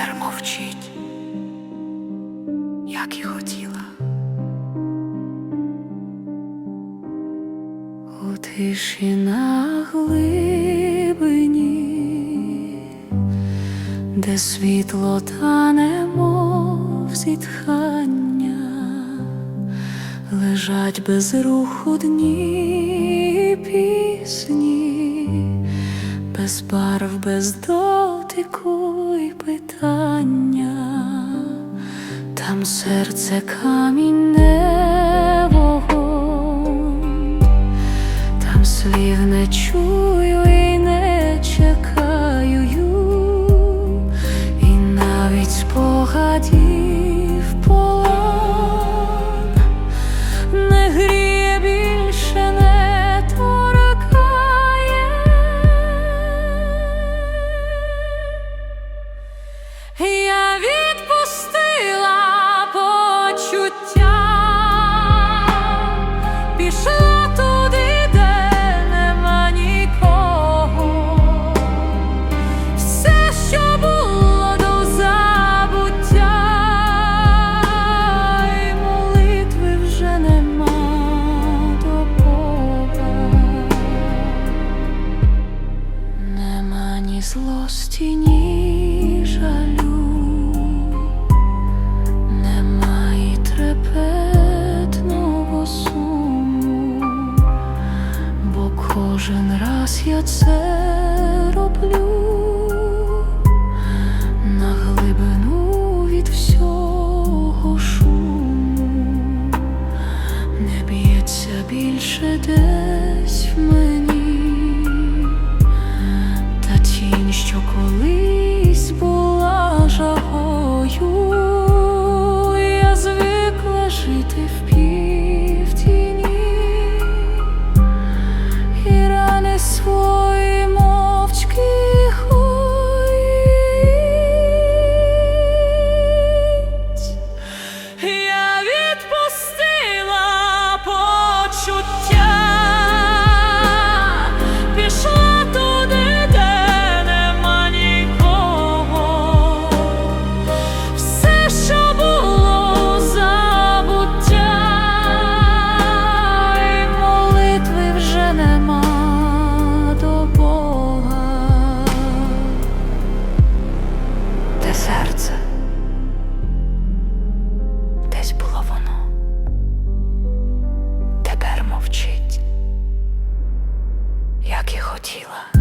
тепер мовчить, як і хотіла. У тиші на глибині, де світло тане, мов зітхання, лежать без руху дні пісні, без барв, без долі і питання, там серце камінне там слів не чую і не чекаю, і навіть спогадів злості, ні жалю, немає трепетного суму, бо кожен раз я це роблю 起了。